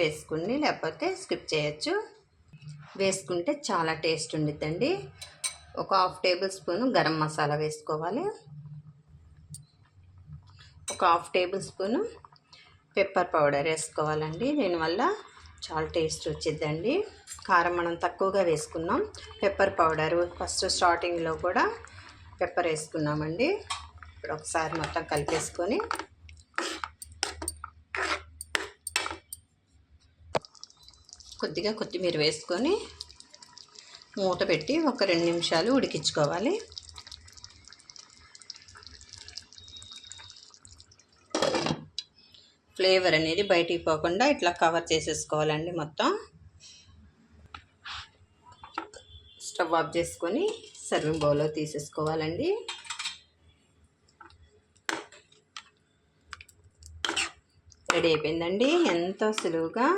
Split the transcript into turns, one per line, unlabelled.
వేసుకుని లేకపోతే స్కిప్ చేయొచ్చు. వేసుకుంటే చాలా టేస్ట్ ఉండిద్దండి. ఒక half table spoon garam masala వేసుకోవాలి. ఒక half table spoon pepper powder వేసుకోవాలండి. దీనివల్ల చాలా టేస్ట్ వచ్చిద్దండి. కారం మనం తక్కువగా వేసుకున్నాం. పెప్పర్ పౌడర్ ఫస్ట్ స్టార్టింగ్లో కూడా పెప్పర్ వేసుకున్నామండి. ఇప్పుడు ఒకసారి మొత్తం కలిపేసుకొని కొద్దిగా కొత్తిమీర వేసుకొని మూత పెట్టి ఒక రెండు నిమిషాలు ఉడికించుకోవాలి. ఫ్లేవర్ అనేది బయటికి పోకుండా ఇట్లా కవర్ చేసేసుకోవాలండి మొత్తం. స్టవ్ ఆఫ్ చేసుకొని సర్వింగ్ బౌల్లో తీసేసుకోవాలండి. రెడీ అయిపోయిందండి. ఎంతో సులువుగా